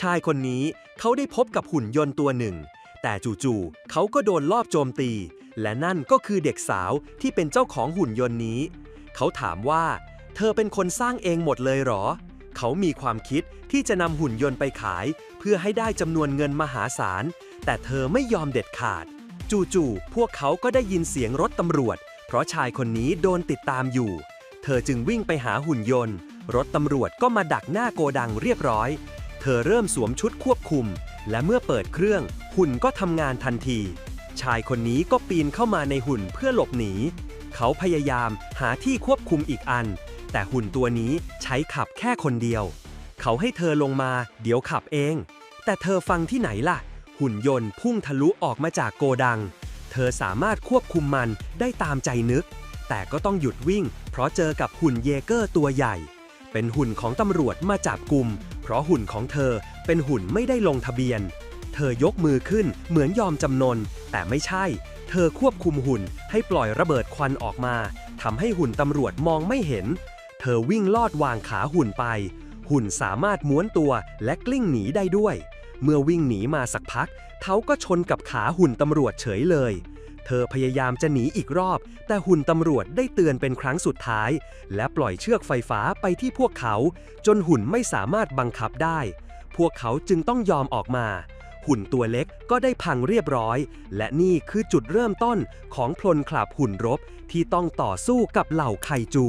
ชายคนนี้เขาได้พบกับหุ่นยนต์ตัวหนึ่ง แต่จู่ๆเขาก็โดนลอบโจมตี และนั่นก็คือเด็กสาวที่เป็นเจ้าของหุ่นยนต์นี้ เขาถามว่า เธอเป็นคนสร้างเองหมดเลยหรอ เขามีความคิดที่จะนำหุ่นยนต์ไปขาย เพื่อให้ได้จำนวนเงินมหาศาล แต่เธอไม่ยอมเด็ดขาด จู่ๆพวกเขาก็ได้ยินเสียงรถตำรวจ เพราะชายคนนี้โดนติดตามอยู่ เธอจึงวิ่งไปหาหุ่นยนต์ รถตำรวจก็มาดักหน้าโกดังเรียบร้อย เธอเริ่มสวมชุดควบคุม และเมื่อเปิดเครื่อง หุ่นก็ทำงานทันที ชายคนนี้ก็ปีนเข้ามาในหุ่นเพื่อหลบหนี เขาพยายามหาที่ควบคุมอีกอัน แต่หุ่นตัวนี้ใช้ขับแค่คนเดียว เขาให้เธอลงมาเดี๋ยวขับเอง แต่เธอฟังที่ไหนล่ะ หุ่นยนต์พุ่งทะลุออกมาจากโกดัง เธอสามารถควบคุมมันได้ตามใจนึก แต่ก็ต้องหยุดวิ่ง เพราะเจอกับหุ่นเยเกอร์ตัวใหญ่ เป็นหุ่นของตำรวจมาจับกลุ่ม เพราะหุ่นของเธอเป็นหุ่นไม่ได้ลงทะเบียน เธอยกมือขึ้นเหมือนยอมจำนน แต่ไม่ใช่ เธอควบคุมหุ่นให้ปล่อยระเบิดควันออกมาทำให้หุ่นตำรวจมองไม่เห็น เธอวิ่งลอดวางขาหุ่นไป หุ่นสามารถม้วนตัวและกลิ้งหนีได้ด้วย เมื่อวิ่งหนีมาสักพัก เขาก็ชนกับขาหุ่นตำรวจเฉยเลย เธอพยายามจะหนีอีกรอบ แต่หุ่นตำรวจได้เตือนเป็นครั้งสุดท้าย และปล่อยเชือกไฟฟ้าไปที่พวกเขา จนหุ่นไม่สามารถบังคับได้ พวกเขาจึงต้องยอมออกมา หุ่นตัวเล็กก็ได้พังเรียบร้อย และนี่คือจุดเริ่มต้นของพลนขลับหุ่นรบที่ต้องต่อสู้กับเหล่าไคจู